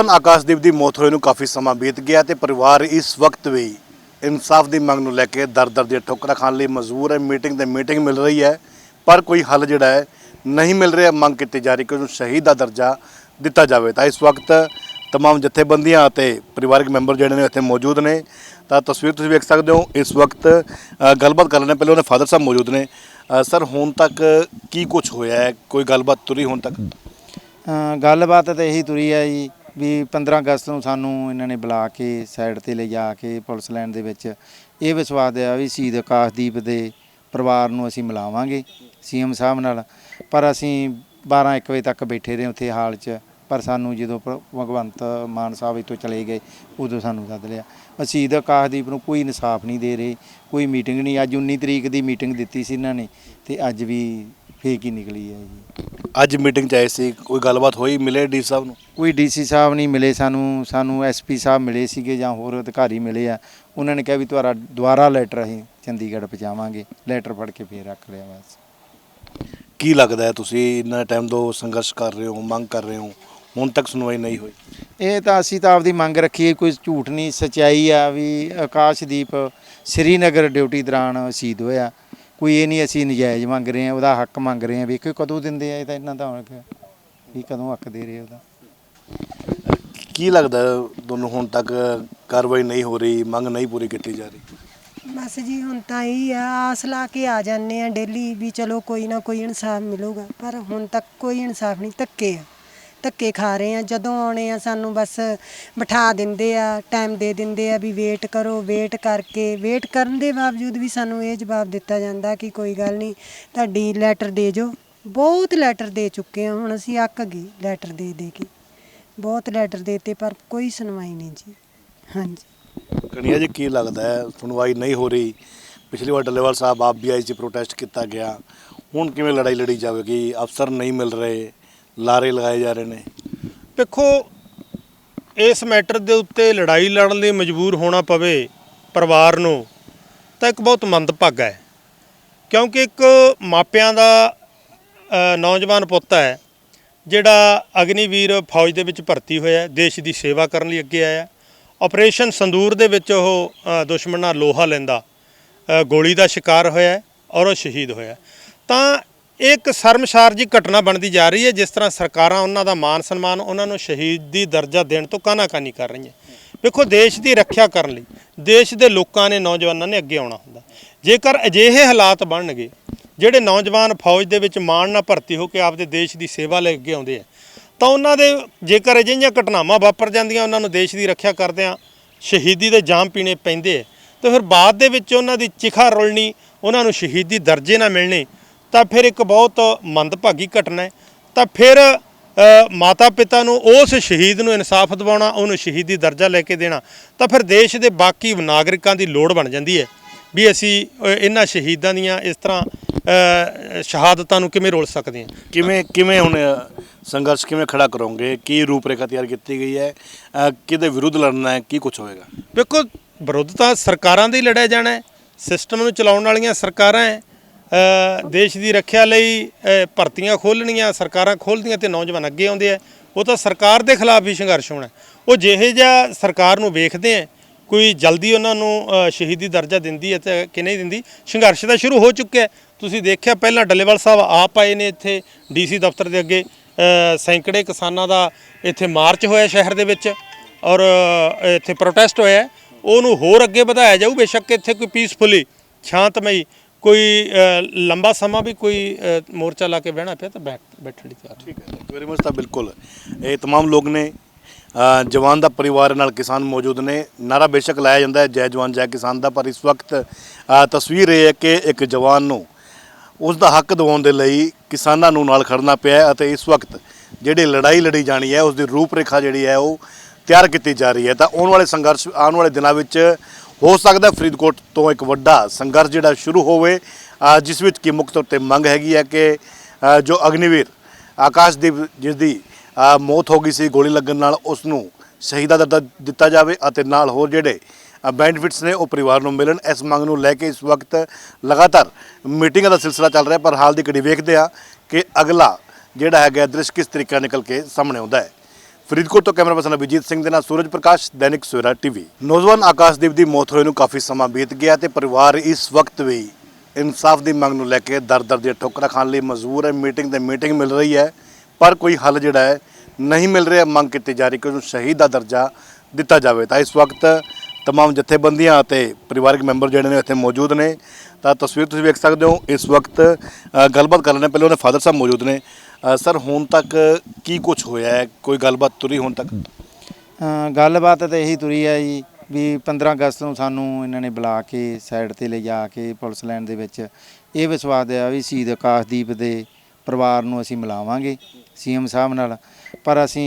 ਨੌਜਵਾਨ ਆਕਾਸ਼ਦੀਪ ਦੀ ਮੌਤ ਹੋਏ ਨੂੰ ਕਾਫੀ ਸਮਾਂ ਬੀਤ ਗਿਆ ਤੇ ਪਰਿਵਾਰ ਇਸ ਵਕਤ ਵੀ ਇਨਸਾਫ ਦੀ ਮੰਗ ਨੂੰ ਲੈ ਕੇ ਦਰ-ਦਰ ਦੀਆਂ ਠੋਕਰਾਂ ਖਾਣ ਲਈ ਮਜਬੂਰ ਹੈ ਮੀਟਿੰਗ ਤੇ ਮੀਟਿੰਗ ਮਿਲ ਰਹੀ ਹੈ ਪਰ ਕੋਈ ਹੱਲ ਜਿਹੜਾ ਹੈ ਨਹੀਂ ਮਿਲ ਰਿਹਾ ਮੰਗ ਕੀਤੀ ਜਾ ਰਹੀ ਕਿ ਉਹਨੂੰ ਸ਼ਹੀਦ ਦਾ ਦਰਜਾ ਦਿੱਤਾ ਜਾਵੇ ਤਾਂ ਇਸ ਵਕਤ तमाम ਜਥੇਬੰਦੀਆਂ ਅਤੇ ਪਰਿਵਾਰਕ ਮੈਂਬਰ ਜਿਹੜੇ ਨੇ ਇੱਥੇ ਮੌਜੂਦ ਨੇ ਤਾਂ ਤਸਵੀਰ ਤੁਸੀਂ ਵੇਖ ਸਕਦੇ ਹੋ ਇਸ ਵਕਤ ਅ, ਗੱਲਬਾਤ ਕਰ ਲੈਣੇ ਪਹਿਲੇ ਉਹਨੇ ਫਾਦਰ ਸਾਹਿਬ ਮੌਜੂਦ ਨੇ ਅ, ਸਰ ਹੁਣ ਤੱਕ ਕੀ ਕੁਝ ਹੋਇਆ ਹੈ ਕੋਈ ਗੱਲਬਾਤ ਤੁਰੀ ਹੁਣ ਤੱਕ ਅ, ਗੱਲਬਾਤ ਤਾਂ ਇਹੀ ਤੁਰੀ ਹੈ ਜੀ ਵੀ 15 ਅਗਸਤ ਨੂੰ ਸਾਨੂੰ ਇਹਨਾਂ ਨੇ ਬੁਲਾ ਕੇ ਸਾਈਡ ਤੇ ਲੈ ਜਾ ਕੇ ਪੁਲਿਸ ਲਾਈਨ ਦੇ ਵਿੱਚ ਇਹ ਵਿਸ਼ਵਾਸ ਦਿਆ ਵੀ ਸ਼ਹੀਦ ਆਕਾਸ਼ਦੀਪ ਦੇ ਪਰਿਵਾਰ ਨੂੰ ਅਸੀਂ ਮਿਲਾਵਾਂਗੇ ਸੀਐਮ ਸਾਹਿਬ ਨਾਲ। ਪਰ ਅਸੀਂ 12 1 ਵਜੇ ਤੱਕ ਬੈਠੇ ਰਹੇ ਉੱਥੇ ਹਾਲ 'ਚ। ਪਰ ਸਾਨੂੰ ਜਦੋਂ ਭ- ਭਗਵੰਤ ਮਾਨ ਸਾਹਿਬ ਇੱਥੋਂ ਚਲੇ ਗਏ, ਉਦੋਂ ਸਾਨੂੰ ਸੱਦ ਲਿਆ। ਅਸੀਂ ਸ਼ਹੀਦ ਆਕਾਸ਼ਦੀਪ ਨੂੰ ਕੋਈ ਇਨਸਾਫ ਨਹੀਂ ਦੇ ਰਹੇ, ਕੋਈ ਮੀਟਿੰਗ ਨਹੀਂ। ਅੱਜ 19 ਤਰੀਕ ਦੀ ਮੀਟਿੰਗ ਦਿੱਤੀ ਸੀ ਇਹਨਾਂ ਨੇ ਤੇ ਅੱਜ ਵੀ ਫੇਕ ਹੀ ਨਿਕਲੀ ਹੈ ਜੀ। ਅੱਜ ਮੀਟਿੰਗ ਚ ਆਏ ਸੀ ਕੋਈ ਗੱਲਬਾਤ ਹੋਈ ਮਿਲੇ ਡੀ ਸਾਹਿਬ ਨੂੰ? ਕੋਈ ਡੀਸੀ ਸਾਹਿਬ ਨਹੀਂ ਮਿਲੇ ਸਾਨੂੰ ਸਾਨੂੰ ਐਸਪੀ ਸਾਹਿਬ ਮਿਲੇ ਸੀਗੇ ਜਾਂ ਹੋਰ ਅਧਿਕਾਰੀ ਮਿਲੇ ਆ। ਉਹਨਾਂ ਨੇ ਕਿਹਾ ਵੀ ਤੁਹਾਡਾ ਦੁਬਾਰਾ ਲੈਟਰ ਅਸੀਂ ਚੰਡੀਗੜ੍ਹ ਪਹੁੰਚਾਵਾਂਗੇ। ਲੈਟਰ ਫੜ ਕੇ ਫੇਰ ਰੱਖ ਲਿਆ ਬਸ। ਕੀ ਲੱਗਦਾ ਹੈ ਤੁਸੀਂ ਇੰਨਾ ਟਾਈਮ ਤੋਂ ਸੰਘਰਸ਼ ਕਰ ਰਹੇ ਹੋ ਮੰਗ ਕਰ ਰਹੇ ਹੋ? ਹੁਣ ਤੱਕ ਸੁਣਵਾਈ ਨਹੀਂ ਹੋਈ। ਇਹ ਤਾਂ ਅਸੀਂ ਤਾਂ ਆਪਦੀ ਮੰਗ ਰੱਖੀ ਹੈ ਕੋਈ ਝੂਠ ਨਹੀਂ ਸਚਾਈ ਆ ਵੀ ਆਕਾਸ਼ਦੀਪ ਸ੍ਰੀਨਗਰ ਡਿਊਟੀ ਦੌਰਾਨ ਸ਼ਹੀਦ ਹੋਇਆ। ਕੋਈ ਇਹ ਨਹੀਂ ਅਸੀਂ ਨਜਾਇਜ਼ ਮੰਗ ਰਹੇ ਆ ਉਹਦਾ ਹੱਕ ਮੰਗ ਰਹੇ ਆ ਵੇਖੋ ਕਦੋਂ ਦਿੰਦੇ ਆ ਇਹ ਤਾਂ ਇਹਨਾਂ ਦਾ ਹੁਣ ਕਿ- ਵੀ ਕਦੋਂ ਹੱਕ ਦੇ ਰਹੇ ਉਹਦਾ। ਕੀ ਲੱਗਦਾ ਹੈ ਤੁਹਾਨੂੰ ਹੁਣ ਤੱਕ ਕਾਰਵਾਈ ਨਹੀਂ ਹੋ ਰਹੀ ਮੰਗ ਨਹੀਂ ਪੂਰੀ ਕੀਤੀ ਜਾ ਰਹੀ? ਬਸ ਜੀ ਹੁਣ ਤਾਂ ਇਹ ਆ ਆਸ ਲਾ ਕੇ ਆ ਜਾਂਦੇ ਆ ਡੇਲੀ ਵੀ ਚਲੋ ਕੋਈ ਨਾ ਕੋਈ ਇਨਸਾਫ ਮਿਲੂਗਾ ਪਰ ਹੁਣ ਤੱਕ ਕੋਈ ਇਨਸਾਫ ਨਹੀਂ ਧੱਕੇ ਆ। ਧੱਕੇ ਖਾ ਰਹੇ ਆ ਜਦੋਂ ਆਉਣੇ ਆ ਸਾਨੂੰ ਬਸ ਬਿਠਾ ਦਿੰਦੇ ਆ ਟਾਈਮ ਦੇ ਦਿੰਦੇ ਆ ਵੀ ਵੇਟ ਕਰੋ ਵੇਟ ਕਰਕੇ ਵੇਟ ਕਰਨ ਦੇ ਬਾਵਜੂਦ ਵੀ ਸਾਨੂੰ ਇਹ ਜਵਾਬ ਦਿੱਤਾ ਜਾਂਦਾ ਕਿ ਕੋਈ ਗੱਲ ਨਹੀਂ, ਤੁਹਾਡੀ ਲੈਟਰ ਦੇ ਜੋ। ਬਹੁਤ ਲੈਟਰ ਦੇ ਚੁੱਕੇ ਆ ਹੁਣ ਅਸੀਂ ਅੱਕ ਗਏ ਲੈਟਰ ਦੇ ਦੇ ਕੇ। ਬਹੁਤ ਲੈਟਰ ਦੇਤੇ ਪਰ ਕੋਈ ਸੁਣਵਾਈ ਨਹੀਂ ਜੀ। ਹਾਂਜੀ। ਕਣੀਆ ਜੀ, ਕੀ ਲੱਗਦਾ ਹੈ? ਸੁਣਵਾਈ ਨਹੀਂ ਹੋ ਰਹੀ। ਪਿਛਲੀ ਵਾਰ ਡੱਲੇਵਾਲ ਸਾਹਿਬ ਆਪ ਵੀ ਆਏ ਸੀ ਪ੍ਰੋਟੈਸਟ ਕੀਤਾ ਗਿਆ। ਹੁਣ ਕਿਵੇਂ ਲੜਾਈ ਲੜੀ ਜਾਵੇਗੀ? ਅਫਸਰ ਨਹੀਂ ਮਿਲ ਰਹੇ। ਲਾਰੇ ਲਗਾਏ ਜਾ ਰਹੇ ਨੇ। ਦੇਖੋ, ਇਸ ਮੈਟਰ ਦੇ ਉੱਤੇ ਲੜਾਈ ਲੜਨ ਲਈ ਮਜਬੂਰ ਹੋਣਾ ਪਵੇ ਪਰਿਵਾਰ ਨੂੰ, ਤਾਂ ਇੱਕ ਬਹੁਤ ਮੰਦਭਾਗਾ ਹੈ। ਕਿਉਂਕਿ ਇੱਕ ਮਾਪਿਆਂ ਦਾ ਨੌਜਵਾਨ ਪੁੱਤ ਹੈ, ਜਿਹੜਾ ਅਗਨੀਵੀਰ ਫੌਜ ਦੇ ਵਿੱਚ ਭਰਤੀ ਹੋਇਆ ਦੇਸ਼ ਦੀ ਸੇਵਾ ਕਰਨ ਲਈ ਅੱਗੇ ਆਇਆ ਆਪਰੇਸ਼ਨ ਸੰਦੂਰ ਦੇ ਵਿੱਚ ਉਹ ਦੁਸ਼ਮਣ ਨਾਲ ਲੋਹਾ ਲੈਂਦਾ ਗੋਲੀ ਦਾ ਸ਼ਿਕਾਰ ਹੋਇਆ ਔਰ ਉਹ ਸ਼ਹੀਦ ਹੋਇਆ ਤਾਂ ਇਹ ਇੱਕ ਸ਼ਰਮਸਾਰ ਜੀ ਘਟਨਾ ਬਣਦੀ ਜਾ ਰਹੀ ਹੈ, ਜਿਸ ਤਰ੍ਹਾਂ ਸਰਕਾਰਾਂ ਉਹਨਾਂ ਦਾ ਮਾਨ ਸਨਮਾਨ ਉਹਨਾਂ ਨੂੰ ਸ਼ਹੀਦੀ ਦਰਜਾ ਦੇਣ ਤੋਂ ਕਾਨਾਕਾਨੀ ਕਰ ਰਹੀਆਂ। ਵੇਖੋ, ਦੇਸ਼ ਦੀ ਰੱਖਿਆ ਕਰਨ ਲਈ, ਦੇਸ਼ ਦੇ ਲੋਕਾਂ ਨੇ, ਨੌਜਵਾਨਾਂ ਨੇ ਅੱਗੇ ਆਉਣਾ ਹੁੰਦਾ। ਜੇਕਰ ਅਜਿਹੇ ਹਾਲਾਤ ਬਣਨਗੇ, ਜਿਹੜੇ ਨੌਜਵਾਨ ਫੌਜ ਦੇ ਵਿੱਚ ਮਾਣ ਨਾਲ ਭਰਤੀ ਹੋ ਕੇ ਆਪਦੇ ਦੇਸ਼ ਦੀ ਸੇਵਾ ਲਈ ਅੱਗੇ ਆਉਂਦੇ ਆ, ਤਾਂ ਉਹਨਾਂ ਦੇ ਜੇਕਰ ਅਜਿਹੀਆਂ ਘਟਨਾਵਾਂ ਵਾਪਰ ਜਾਂਦੀਆਂ, ਉਹਨਾਂ ਨੂੰ ਦੇਸ਼ ਦੀ ਰੱਖਿਆ ਕਰਦਿਆਂ ਸ਼ਹੀਦੀ ਦੇ ਜਾਮ ਪੀਣੇ ਪੈਂਦੇ ਆ, ਤਾਂ ਫਿਰ ਬਾਅਦ ਦੇ ਵਿੱਚ ਉਹਨਾਂ ਦੀ ਚਿਖਾ ਰੁਲਣੀ, ਉਹਨਾਂ ਨੂੰ ਸ਼ਹੀਦੀ ਦਰਜੇ ਨਾ ਮਿਲਣੇ ਤਾਂ ਫਿਰ ਇੱਕ ਬਹੁਤ ਮੰਦਭਾਗੀ ਘਟਨਾ ਹੈ। ਤਾਂ ਫਿਰ ਮਾਤਾ ਪਿਤਾ ਨੂੰ ਉਸ ਸ਼ਹੀਦ ਨੂੰ ਇਨਸਾਫ ਦਿਵਾਉਣਾ ਉਹਨੂੰ ਸ਼ਹੀਦੀ ਦਰਜਾ ਲੈ ਕੇ ਦੇਣਾ ਤਾਂ ਫਿਰ ਦੇਸ਼ ਦੇ ਬਾਕੀ ਨਾਗਰਿਕਾਂ ਦੀ ਲੋੜ ਬਣ ਜਾਂਦੀ ਹੈ ਵੀ ਅਸੀਂ ਇਹਨਾਂ ਸ਼ਹੀਦਾਂ ਦੀਆਂ ਇਸ ਤਰ੍ਹਾਂ ਸ਼ਹਾਦਤਾਂ ਨੂੰ ਕਿਵੇਂ ਰੋਲ ਸਕਦੇ ਹਾਂ। ਕਿਵੇਂ ਕਿਵੇਂ ਹੁਣ ਸੰਘਰਸ਼ ਕਿਵੇਂ ਖੜਾ ਕਰੋਗੇ? ਕੀ ਰੂਪਰੇਖਾ ਤਿਆਰ ਕੀਤੀ ਗਈ ਹੈ? ਕਿਹਦੇ ਵਿਰੁੱਧ ਲੜਨਾ ਹੈ? ਕੀ ਕੁਝ ਹੋਵੇਗਾ? ਵੇਖੋ ਵਿਰੁੱਧ ਤਾਂ ਸਰਕਾਰਾਂ ਦੇ ਹੀ ਲੜਿਆ ਜਾਣਾ ਹੈ। ਸਿਸਟਮ ਨੂੰ ਚਲਾਉਣ ਵਾਲੀਆਂ ਸਰਕਾਰਾਂ ਹੈ। ਦੇਸ਼ ਦੀ ਰੱਖਿਆ ਲਈ ਭਰਤੀਆਂ ਖੋਲਣੀਆਂ ਸਰਕਾਰਾਂ ਖੋਲ੍ਹਦੀਆਂ ਤੇ ਨੌਜਵਾਨ ਅੱਗੇ ਆਉਂਦੇ ਆ। ਉਹ ਤਾਂ ਸਰਕਾਰ ਦੇ ਖਿਲਾਫ ਹੀ ਸੰਘਰਸ਼ ਹੋਣਾ। ਉਹ ਜਿਹੇ ਜਿਹਾ ਸਰਕਾਰ ਨੂੰ ਵੇਖਦੇ ਆ, ਕੋਈ ਜਲਦੀ ਉਹਨਾਂ ਨੂੰ ਸ਼ਹੀਦੀ ਦਰਜਾ ਦਿੰਦੀ ਹੈ ਤੇ ਕਿ ਨਹੀਂ ਦਿੰਦੀ, ਸੰਘਰਸ਼ ਤਾਂ ਸ਼ੁਰੂ ਹੋ ਚੁੱਕਿਆ। ਤੁਸੀਂ ਦੇਖਿਆ ਪਹਿਲਾਂ ਡੱਲੇਵਾਲ ਸਾਹਿਬ ਆਪ ਆਏ ਨੇ ਇੱਥੇ ਡੀਸੀ ਦਫ਼ਤਰ ਦੇ ਅੱਗੇ। ਸੈਂਕੜੇ ਕਿਸਾਨਾਂ ਦਾ ਇੱਥੇ ਮਾਰਚ ਹੋਇਆ ਸ਼ਹਿਰ ਦੇ ਵਿੱਚ ਔਰ ਇੱਥੇ ਪ੍ਰੋਟੈਸਟ ਹੋਇਆ। ਉਹਨੂੰ ਹੋਰ ਅੱਗੇ ਵਧਾਇਆ ਜਾਊ, ਬੇਸ਼ੱਕ ਇੱਥੇ ਕੋਈ ਪੀਸਫੁਲੀ ਸ਼ਾਂਤਮਈ ਕੋਈ ਅ, ਲੰਬਾ ਸਮਾਂ ਵੀ ਕੋਈ ਅ, ਮੋਰਚਾ ਲਾ ਕੇ ਬਹਿਣਾ ਪਿਆ ਤਾਂ ਬੈਠ ਬੈਠਣ ਲਈ ਤਿਆਰ ਹਾਂ। ਠੀਕ ਹੈ ਥੈਂਕ ਯੂ ਵੈਰੀ ਮਚ ਤਾਂ ਬਿਲਕੁਲ ਇਹ तमाम ਲੋਕ ਨੇ ਅ, ਜਵਾਨ ਦਾ ਪਰਿਵਾਰ ਨਾਲ ਕਿਸਾਨ ਮੌਜੂਦ ਨੇ ਨਾਰਾ ਬੇਸ਼ੱਕ ਲਾਇਆ ਜਾਂਦਾ ਹੈ ਜੈ ਜਵਾਨ ਜੈ ਕਿਸਾਨ ਦਾ ਪਰ ਇਸ ਵਕਤ ਅ, ਤਸਵੀਰ ਇਹ ਹੈ ਕਿ ਇੱਕ ਜਵਾਨ ਨੂੰ ਉਸ ਦਾ ਹੱਕ ਦਿਵਾਉਣ ਦੇ ਲਈ ਕਿਸਾਨਾਂ ਨੂੰ ਨਾਲ ਖੜਨਾ ਪਿਆ ਹੈ ਅਤੇ ਇਸ ਵਕਤ ਜਿਹੜੀ ਲੜਾਈ ਲੜੀ ਜਾਣੀ ਹੈ ਉਸ ਦੀ ਰੂਪਰੇਖਾ ਜਿਹੜੀ ਹੈ ਉਹ ਤਿਆਰ ਕੀਤੀ ਜਾ ਰਹੀ ਹੈ ਤਾਂ ਆਉਣ ਵਾਲੇ ਸੰਘਰਸ਼ ਆਉਣ ਵਾਲੇ ਦਿਨਾਂ ਵਿੱਚ ਹੋ ਸਕਦਾ ਫਰੀਦਕੋਟ ਤੋਂ ਇੱਕ ਵੱਡਾ ਸੰਘਰਸ਼ ਜਿਹੜਾ ਸ਼ੁਰੂ ਹੋਵੇ ਜਿਸ ਵਿੱਚ ਕਿ ਮੁੱਖ ਤੌਰ ਤੇ ਮੰਗ ਹੈਗੀ ਹੈ ਕਿ ਜੋ ਅਗਨੀਵੀਰ ਆਕਾਸ਼ਦੀਪ ਜਿਸ ਦੀ ਮੌਤ ਹੋ ਗਈ ਸੀ, ਗੋਲੀ ਲੱਗਣ ਨਾਲ ਉਸ ਨੂੰ ਸ਼ਹੀਦਾ ਦਰਜਾ ਦਿੱਤਾ ਜਾਵੇ ਅਤੇ ਨਾਲ ਹੋਰ ਜਿਹੜੇ ਬੈਨੀਫਿਟਸ ਨੇ ਉਹ ਪਰਿਵਾਰ ਨੂੰ ਮਿਲਣ। ਇਸ ਮੰਗ ਨੂੰ ਲੈ ਕੇ ਇਸ ਵਕਤ ਲਗਾਤਾਰ ਮੀਟਿੰਗਾਂ ਦਾ ਸਿਲਸਿਲਾ ਚੱਲ ਰਿਹਾ ਪਰ ਹਾਲ ਦੀ ਘੜੀ ਵੇਖਦੇ ਆ ਕਿ ਅਗਲਾ ਜਿਹੜਾ ਹੈਗਾ ਦ੍ਰਿਸ਼ ਕਿਸ ਤਰੀਕੇ ਨਾਲ ਨਿਕਲ ਕੇ ਸਾਹਮਣੇ ਆਉਂਦਾ ਹੈ। ਫਰੀਦਕੋਟ ਤੋਂ ਕੈਮਰਾ ਪਰਸਨ ਅਭਿਜੀਤ ਸਿੰਘ ਦੇ ਨਾਲ ਸੂਰਜ ਪ੍ਰਕਾਸ਼, ਦੈਨਿਕ ਸਵੇਰਾ ਟੀਵੀ। ਨੌਜਵਾਨ ਆਕਾਸ਼ਦੀਪ ਦੀ ਮੌਤ ਹੋਏ ਨੂੰ ਕਾਫੀ ਸਮਾਂ ਬੀਤ ਗਿਆ ਤੇ ਪਰਿਵਾਰ ਇਸ ਵਕਤ ਵੀ ਇਨਸਾਫ ਦੀ ਮੰਗ ਨੂੰ ਲੈ ਕੇ ਦਰ-ਦਰ ਦੀਆਂ ਠੋਕਰਾਂ ਖਾਣ ਲਈ ਮਜਬੂਰ ਹੈ। ਮੀਟਿੰਗ ਤੇ ਮੀਟਿੰਗ ਮਿਲ ਰਹੀ ਹੈ, ਪਰ ਕੋਈ ਹੱਲ ਜਿਹੜਾ ਹੈ ਨਹੀਂ ਮਿਲ ਰਿਹਾ। ਮੰਗ ਕੀਤੀ ਜਾ ਰਹੀ ਕਿ ਉਹਨੂੰ ਸ਼ਹੀਦ ਦਾ ਦਰਜਾ ਦਿੱਤਾ ਜਾਵੇ। ਤਾਂ ਇਸ ਵਕਤ ਤਮਾਮ ਜਥੇਬੰਦੀਆਂ ਅਤੇ ਪਰਿਵਾਰਕ ਮੈਂਬਰ ਜਿਹੜੇ ਨੇ ਇੱਥੇ ਮੌਜੂਦ ਨੇ ਤਾਂ ਤਸਵੀਰ ਤੁਸੀਂ ਵੇਖ ਸਕਦੇ ਹੋ ਇਸ ਵਕਤ ਅ, ਗੱਲਬਾਤ ਕਰ ਲੈਣੇ ਪਹਿਲੇ ਉਹਦੇ ਫਾਦਰ ਸਾਹਿਬ ਮੌਜੂਦ ਨੇ ਅ, ਸਰ ਹੁਣ ਤੱਕ ਕੀ ਕੁਝ ਹੋਇਆ ਹੈ ਕੋਈ ਗੱਲਬਾਤ ਤੁਰੀ ਹੁਣ ਤੱਕ ਅ, ਗੱਲਬਾਤ ਤਾਂ ਇਹੀ ਤੁਰੀ ਹੈ ਜੀ ਵੀ 15 ਅਗਸਤ ਨੂੰ ਸਾਨੂੰ ਇਹਨਾਂ ਨੇ ਬੁਲਾ ਕੇ ਸਾਈਡ ਤੇ ਲਿਜਾ ਕੇ ਪੁਲਿਸ ਲਾਈਨ ਦੇ ਵਿੱਚ ਇਹ ਵਿਸ਼ਵਾਸ ਦਿਆ ਵੀ ਸ਼ਹੀਦ ਆਕਾਸ਼ਦੀਪ ਦੇ ਪਰਿਵਾਰ ਨੂੰ ਅਸੀਂ ਮਿਲਾਵਾਂਗੇ ਸੀਐਮ ਸਾਹਿਬ ਨਾਲ ਪਰ ਅਸੀਂ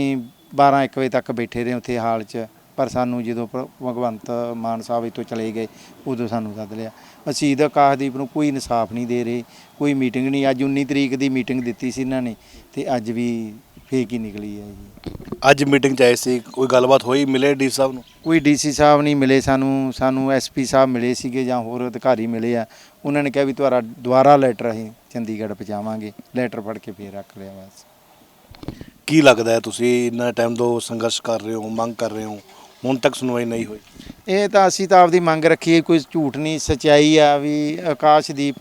12 1 ਵਜੇ ਤੱਕ ਬੈਠੇ ਰਹੇ ਉੱਥੇ ਹਾਲ 'ਚ ਪਰ ਸਾਨੂੰ ਜਦੋਂ ਭ- ਭਗਵੰਤ ਮਾਨ ਸਾਹਿਬ ਇੱਥੋਂ ਚਲੇ ਗਏ ਉਦੋਂ ਸਾਨੂੰ ਸੱਦ ਲਿਆ। ਸ਼ਹੀਦ ਆਕਾਸ਼ਦੀਪ ਨੂੰ ਕੋਈ ਇਨਸਾਫ ਨਹੀਂ ਦੇ ਰਹੇ ਕੋਈ ਮੀਟਿੰਗ ਨਹੀਂ। ਅੱਜ 19 ਤਰੀਕ ਦੀ ਮੀਟਿੰਗ ਦਿੱਤੀ ਸੀ ਇਹਨਾਂ ਨੇ ਤੇ ਅੱਜ ਵੀ ਫੇਕ ਹੀ ਨਿਕਲੀ ਹੈ ਜੀ। ਅੱਜ ਮੀਟਿੰਗ ਚ ਆਏ ਸੀ ਕੋਈ ਗੱਲਬਾਤ ਹੋਈ ਮਿਲੇ ਡੀ ਸਾਹਿਬ ਨੂੰ? ਕੋਈ ਡੀਸੀ ਸਾਹਿਬ ਨਹੀਂ ਮਿਲੇ ਸਾਨੂੰ ਸਾਨੂੰ ਐਸਪੀ ਸਾਹਿਬ ਮਿਲੇ ਸੀਗੇ ਜਾਂ ਹੋਰ ਅਧਿਕਾਰੀ ਮਿਲੇ ਆ। ਉਹਨਾਂ ਨੇ ਕਿਹਾ ਵੀ ਤੁਹਾਡਾ ਦੁਬਾਰਾ ਲੈਟਰ ਅਸੀਂ ਚੰਡੀਗੜ੍ਹ ਪਹੁੰਚਾਵਾਂਗੇ। ਲੈਟਰ ਫੜ ਕੇ ਫੇਰ ਰੱਖ ਲਿਆ ਬਸ। ਕੀ ਲੱਗਦਾ ਹੈ ਤੁਸੀਂ ਇੰਨਾ ਟਾਈਮ ਤੋਂ ਸੰਘਰਸ਼ ਕਰ ਰਹੇ ਹੋ ਮੰਗ ਕਰ ਰਹੇ ਹੋ? ਹੁਣ ਤੱਕ ਸੁਣਵਾਈ ਨਹੀਂ ਹੋਈ। ਇਹ ਤਾਂ ਅਸੀਂ ਤਾਂ ਆਪਦੀ ਮੰਗ ਰੱਖੀ ਹੈ ਕੋਈ ਝੂਠ ਨਹੀਂ ਸਚਾਈ ਆ ਵੀ ਆਕਾਸ਼ਦੀਪ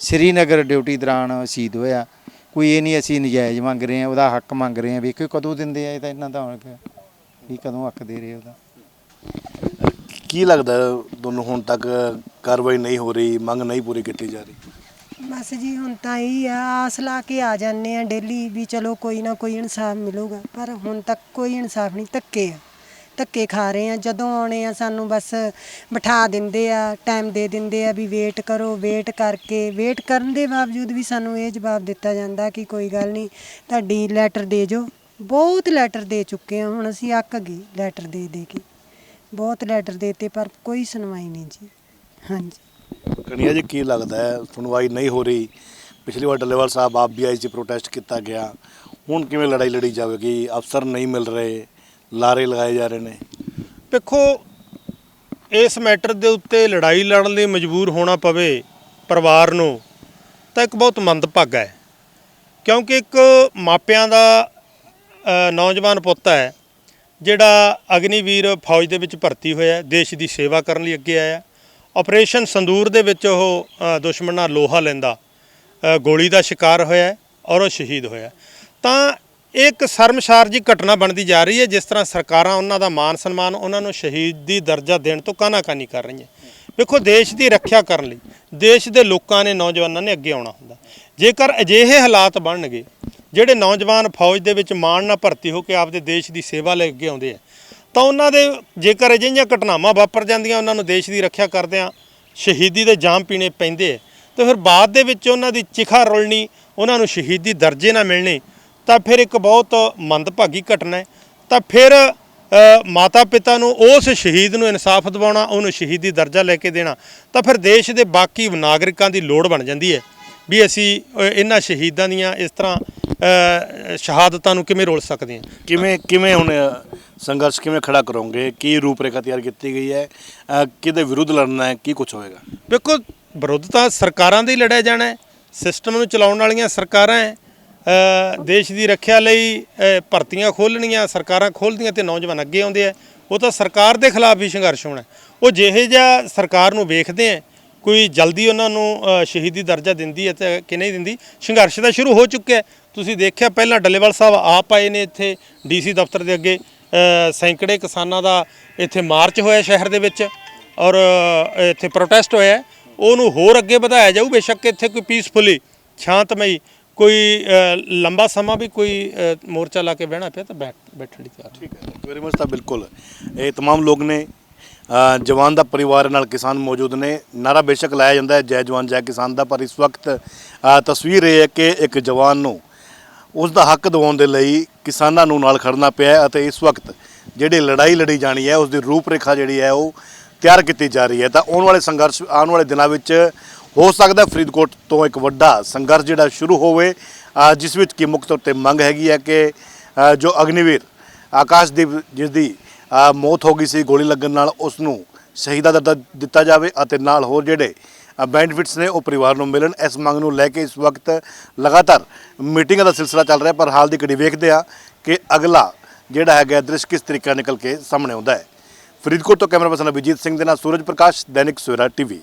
ਸ੍ਰੀਨਗਰ ਡਿਊਟੀ ਦੌਰਾਨ ਸ਼ਹੀਦ ਹੋਇਆ। ਕੋਈ ਇਹ ਨਹੀਂ ਅਸੀਂ ਨਜਾਇਜ਼ ਮੰਗ ਰਹੇ ਆ ਉਹਦਾ ਹੱਕ ਮੰਗ ਰਹੇ ਆ ਵੇਖੋ ਕਦੋਂ ਦਿੰਦੇ ਆ ਇਹ ਤਾਂ ਇਹਨਾਂ ਦਾ ਹੁਣ ਕਿ- ਵੀ ਕਦੋਂ ਹੱਕ ਦੇ ਰਹੇ ਉਹਦਾ। ਕੀ ਲੱਗਦਾ ਹੈ ਤੁਹਾਨੂੰ ਹੁਣ ਤੱਕ ਕਾਰਵਾਈ ਨਹੀਂ ਹੋ ਰਹੀ ਮੰਗ ਨਹੀਂ ਪੂਰੀ ਕੀਤੀ ਜਾ ਰਹੀ? ਬਸ ਜੀ ਹੁਣ ਤਾਂ ਇਹ ਆ ਆਸ ਲਾ ਕੇ ਆ ਜਾਂਦੇ ਆ ਡੇਲੀ ਵੀ ਚਲੋ ਕੋਈ ਨਾ ਕੋਈ ਇਨਸਾਫ ਮਿਲੂਗਾ ਪਰ ਹੁਣ ਤੱਕ ਕੋਈ ਇਨਸਾਫ ਨਹੀਂ ਧੱਕੇ ਆ। ਧੱਕੇ ਖਾ ਰਹੇ ਆ ਜਦੋਂ ਆਉਣੇ ਆ ਸਾਨੂੰ ਬਸ ਬਿਠਾ ਦਿੰਦੇ ਆ ਟਾਈਮ ਦੇ ਦਿੰਦੇ ਆ ਵੀ ਵੇਟ ਕਰੋ ਵੇਟ ਕਰਕੇ। ਵੇਟ ਕਰਨ ਦੇ ਬਾਵਜੂਦ ਵੀ ਸਾਨੂੰ ਇਹ ਜਵਾਬ ਦਿੱਤਾ ਜਾਂਦਾ ਕਿ ਕੋਈ ਗੱਲ ਨਹੀਂ, ਤੁਹਾਡੀ ਲੈਟਰ ਦੇ ਜੋ। ਬਹੁਤ ਲੈਟਰ ਦੇ ਚੁੱਕੇ ਆ ਹੁਣ ਅਸੀਂ ਅੱਕ ਗਏ ਲੈਟਰ ਦੇ ਦੇ ਕੇ। ਬਹੁਤ ਲੈਟਰ ਦੇਤੇ ਪਰ ਕੋਈ ਸੁਣਵਾਈ ਨਹੀਂ ਜੀ। ਹਾਂਜੀ। ਕਨੀਆ ਜੀ, ਕੀ ਲੱਗਦਾ ਹੈ? ਸੁਣਵਾਈ ਨਹੀਂ ਹੋ ਰਹੀ। ਪਿਛਲੀ ਵਾਰ ਡੱਲੇਵਾਲ ਸਾਹਿਬ ਆਪ ਵੀ ਆਏ ਸੀ ਪ੍ਰੋਟੈਸਟ ਕੀਤਾ ਗਿਆ। ਹੁਣ ਕਿਵੇਂ ਲੜਾਈ ਲੜੀ ਜਾਵੇਗੀ? ਅਫਸਰ ਨਹੀਂ ਮਿਲ ਰਹੇ। ਲਾਰੇ ਲਗਾਏ ਜਾ ਰਹੇ ਨੇ। ਦੇਖੋ, ਇਸ ਮੈਟਰ ਦੇ ਉੱਤੇ ਲੜਾਈ ਲੜਨ ਲਈ ਮਜਬੂਰ ਹੋਣਾ ਪਵੇ ਪਰਿਵਾਰ ਨੂੰ, ਤਾਂ ਇੱਕ ਬਹੁਤ ਮੰਦਭਾਗਾ ਹੈ। ਕਿਉਂਕਿ ਇੱਕ ਮਾਪਿਆਂ ਦਾ ਨੌਜਵਾਨ ਪੁੱਤ ਹੈ, ਜਿਹੜਾ ਅਗਨੀਵੀਰ ਫੌਜ ਦੇ ਵਿੱਚ ਭਰਤੀ ਹੋਇਆ ਦੇਸ਼ ਦੀ ਸੇਵਾ ਕਰਨ ਲਈ ਅੱਗੇ ਆਇਆ ਆਪਰੇਸ਼ਨ ਸੰਦੂਰ ਦੇ ਵਿੱਚ ਉਹ ਦੁਸ਼ਮਣ ਨਾਲ ਲੋਹਾ ਲੈਂਦਾ ਗੋਲੀ ਦਾ ਸ਼ਿਕਾਰ ਹੋਇਆ ਔਰ ਉਹ ਸ਼ਹੀਦ ਹੋਇਆ ਤਾਂ ਇਹ ਇੱਕ ਸ਼ਰਮਸਾਰ ਜੀ ਘਟਨਾ ਬਣਦੀ ਜਾ ਰਹੀ ਹੈ, ਜਿਸ ਤਰ੍ਹਾਂ ਸਰਕਾਰਾਂ ਉਹਨਾਂ ਦਾ ਮਾਨ ਸਨਮਾਨ, ਉਹਨਾਂ ਨੂੰ ਸ਼ਹੀਦੀ ਦਰਜਾ ਦੇਣ ਤੋਂ ਕਾਨਾਕਾਨੀ ਕਰ ਰਹੀਆਂ। ਵੇਖੋ, ਦੇਸ਼ ਦੀ ਰੱਖਿਆ ਕਰਨ ਲਈ, ਦੇਸ਼ ਦੇ ਲੋਕਾਂ ਨੇ, ਨੌਜਵਾਨਾਂ ਨੇ ਅੱਗੇ ਆਉਣਾ ਹੁੰਦਾ। ਜੇਕਰ ਅਜਿਹੇ ਹਾਲਾਤ ਬਣਨਗੇ, ਜਿਹੜੇ ਨੌਜਵਾਨ ਫੌਜ ਦੇ ਵਿੱਚ ਮਾਣ ਨਾਲ ਭਰਤੀ ਹੋ ਕੇ ਆਪਦੇ ਦੇਸ਼ ਦੀ ਸੇਵਾ ਲਈ ਅੱਗੇ ਆਉਂਦੇ ਆ, ਤਾਂ ਉਹਨਾਂ ਦੇ ਜੇਕਰ ਅਜਿਹੀਆਂ ਘਟਨਾਵਾਂ ਵਾਪਰ ਜਾਂਦੀਆਂ, ਉਹਨਾਂ ਨੂੰ ਦੇਸ਼ ਦੀ ਰੱਖਿਆ ਕਰਦਿਆਂ ਸ਼ਹੀਦੀ ਦੇ ਜਾਮ ਪੀਣੇ ਪੈਂਦੇ ਆ, ਤੇ ਫਿਰ ਬਾਅਦ ਦੇ ਵਿੱਚ ਉਹਨਾਂ ਦੀ ਚਿਖਾ ਰੁਲਣੀ, ਉਹਨਾਂ ਨੂੰ ਸ਼ਹੀਦੀ ਦਰਜੇ ਨਾ ਮਿਲਣੇ ਤਾਂ ਫਿਰ ਇੱਕ ਬਹੁਤ ਮੰਦਭਾਗੀ ਘਟਨਾ ਹੈ। ਤਾਂ ਫਿਰ ਮਾਤਾ ਪਿਤਾ ਨੂੰ ਉਸ ਸ਼ਹੀਦ ਨੂੰ ਇਨਸਾਫ ਦਿਵਾਉਣਾ ਉਹਨੂੰ ਸ਼ਹੀਦੀ ਦਰਜਾ ਲੈ ਕੇ ਦੇਣਾ ਤਾਂ ਫਿਰ ਦੇਸ਼ ਦੇ ਬਾਕੀ ਨਾਗਰਿਕਾਂ ਦੀ ਲੋੜ ਬਣ ਜਾਂਦੀ ਹੈ ਵੀ ਅਸੀਂ ਇਹਨਾਂ ਸ਼ਹੀਦਾਂ ਦੀਆਂ ਇਸ ਤਰ੍ਹਾਂ ਸ਼ਹਾਦਤਾਂ ਨੂੰ ਕਿਵੇਂ ਰੋਲ ਸਕਦੇ ਹਾਂ। ਕਿਵੇਂ ਕਿਵੇਂ ਹੁਣ ਸੰਘਰਸ਼ ਕਿਵੇਂ ਖੜਾ ਕਰੋਗੇ? ਕੀ ਰੂਪਰੇਖਾ ਤਿਆਰ ਕੀਤੀ ਗਈ ਹੈ? ਕਿਹਦੇ ਵਿਰੁੱਧ ਲੜਨਾ ਹੈ? ਕੀ ਕੁਝ ਹੋਏਗਾ? ਵੇਖੋ ਵਿਰੁੱਧ ਤਾਂ ਸਰਕਾਰਾਂ ਦੇ ਹੀ ਲੜਿਆ ਜਾਣਾ ਹੈ। ਸਿਸਟਮ ਨੂੰ ਚਲਾਉਣ ਵਾਲੀਆਂ ਸਰਕਾਰਾਂ ਹੈ। ਦੇਸ਼ ਦੀ ਰੱਖਿਆ ਲਈ ਭਰਤੀਆਂ ਖੋਲਣੀਆਂ ਸਰਕਾਰਾਂ ਖੋਲ੍ਹਦੀਆਂ ਤੇ ਨੌਜਵਾਨ ਅੱਗੇ ਆਉਂਦੇ ਆ। ਉਹ ਤਾਂ ਸਰਕਾਰ ਦੇ ਖਿਲਾਫ ਵੀ ਸੰਘਰਸ਼ ਹੋਣਾ। ਉਹ ਜਿਹੇ ਜਿਹਾ ਸਰਕਾਰ ਨੂੰ ਵੇਖਦੇ ਆ, ਕੋਈ ਜਲਦੀ ਉਹਨਾਂ ਨੂੰ ਸ਼ਹੀਦੀ ਦਰਜਾ ਦਿੰਦੀ ਹੈ ਤੇ ਕਿ ਨਹੀਂ ਦਿੰਦੀ, ਸੰਘਰਸ਼ ਤਾਂ ਸ਼ੁਰੂ ਹੋ ਚੁੱਕਿਆ ਤੁਸੀਂ ਦੇਖਿਆ ਪਹਿਲਾਂ ਡੱਲੇਵਾਲ ਸਾਹਿਬ ਆਪ ਆਏ ਨੇ ਇੱਥੇ ਡੀਸੀ ਦਫ਼ਤਰ ਦੇ ਅੱਗੇ। ਸੈਂਕੜੇ ਕਿਸਾਨਾਂ ਦਾ ਇੱਥੇ ਮਾਰਚ ਹੋਇਆ ਸ਼ਹਿਰ ਦੇ ਵਿੱਚ ਔਰ ਇੱਥੇ ਪ੍ਰੋਟੈਸਟ ਹੋਇਆ। ਉਹਨੂੰ ਹੋਰ ਅੱਗੇ ਵਧਾਇਆ ਜਾਊ, ਬੇਸ਼ੱਕ ਇੱਥੇ ਕੋਈ ਪੀਸਫੁਲੀ ਸ਼ਾਂਤਮਈ ਕੋਈ ਅ, ਲੰਬਾ ਸਮਾਂ ਵੀ ਕੋਈ ਅ, ਮੋਰਚਾ ਲਾ ਕੇ ਬਹਿਣਾ ਪਿਆ ਤਾਂ ਬੈਠ ਬੈਠਣ ਲਈ ਤਿਆਰ ਹਾਂ। ਠੀਕ ਹੈ ਥੈਂਕ ਵੈਰੀ ਮਚ ਤਾਂ ਬਿਲਕੁਲ ਇਹ तमाम ਲੋਕ ਨੇ ਅ, ਜਵਾਨ ਦਾ ਪਰਿਵਾਰ ਨਾਲ ਕਿਸਾਨ ਮੌਜੂਦ ਨੇ ਨਾਰਾ ਬੇਸ਼ੱਕ ਲਾਇਆ ਜਾਂਦਾ ਹੈ ਜੈ ਜਵਾਨ ਜੈ ਕਿਸਾਨ ਦਾ ਪਰ ਇਸ ਵਕਤ ਅ, ਤਸਵੀਰ ਇਹ ਹੈ ਕਿ ਇੱਕ ਜਵਾਨ ਨੂੰ ਉਸ ਦਾ ਹੱਕ ਦਿਵਾਉਣ ਦੇ ਲਈ ਕਿਸਾਨਾਂ ਨੂੰ ਨਾਲ ਖੜਨਾ ਪਿਆ ਹੈ ਅਤੇ ਇਸ ਵਕਤ ਜਿਹੜੀ ਲੜਾਈ ਲੜੀ ਜਾਣੀ ਹੈ ਉਸ ਦੀ ਰੂਪਰੇਖਾ ਜਿਹੜੀ ਹੈ ਉਹ ਤਿਆਰ ਕੀਤੀ ਜਾ ਰਹੀ ਹੈ ਤਾਂ ਆਉਣ ਵਾਲੇ ਸੰਘਰਸ਼ ਆਉਣ ਵਾਲੇ ਦਿਨਾਂ ਵਿੱਚ ਹੋ ਸਕਦਾ ਫਰੀਦਕੋਟ ਤੋਂ ਇੱਕ ਵੱਡਾ ਸੰਘਰਸ਼ ਜਿਹੜਾ ਸ਼ੁਰੂ ਹੋਵੇ ਜਿਸ ਵਿੱਚ ਕਿ ਮੁੱਖ ਤੌਰ ਤੇ ਮੰਗ ਹੈਗੀ ਹੈ ਕਿ ਜੋ ਅਗਨੀਵੀਰ ਆਕਾਸ਼ਦੀਪ ਜਿਸ ਦੀ ਮੌਤ ਹੋ ਗਈ ਸੀ ਗੋਲੀ ਲੱਗਣ ਨਾਲ ਉਸ ਨੂੰ ਸ਼ਹੀਦਾ ਦਰਜਾ ਦਿੱਤਾ ਜਾਵੇ ਅਤੇ ਨਾਲ ਹੋਰ ਜਿਹੜੇ ਬੈਨੀਫਿਟਸ ਨੇ ਉਹ ਪਰਿਵਾਰ ਨੂੰ ਮਿਲਣ। ਇਸ ਮੰਗ ਨੂੰ ਲੈ ਕੇ ਇਸ ਵਕਤ ਲਗਾਤਾਰ ਮੀਟਿੰਗਾਂ ਦਾ ਸਿਲਸਿਲਾ ਚੱਲ ਰਿਹਾ, ਪਰ ਹਾਲ ਦੀ ਘੜੀ ਵੇਖਦੇ ਆ ਕਿ ਅਗਲਾ ਜਿਹੜਾ ਹੈਗਾ ਦ੍ਰਿਸ਼ ਕਿਸ ਤਰੀਕੇ ਨਾਲ ਨਿਕਲ ਕੇ ਸਾਹਮਣੇ ਆਉਂਦਾ ਹੈ। ਫਰੀਦਕੋਟ ਤੋਂ ਕੈਮਰਾ ਪਰਸਨ ਅਭਿਜੀਤ ਸਿੰਘ ਦੇ ਨਾਲ ਸੂਰਜ ਪ੍ਰਕਾਸ਼, ਦੈਨਿਕ ਸਵੇਰਾ ਟੀਵੀ।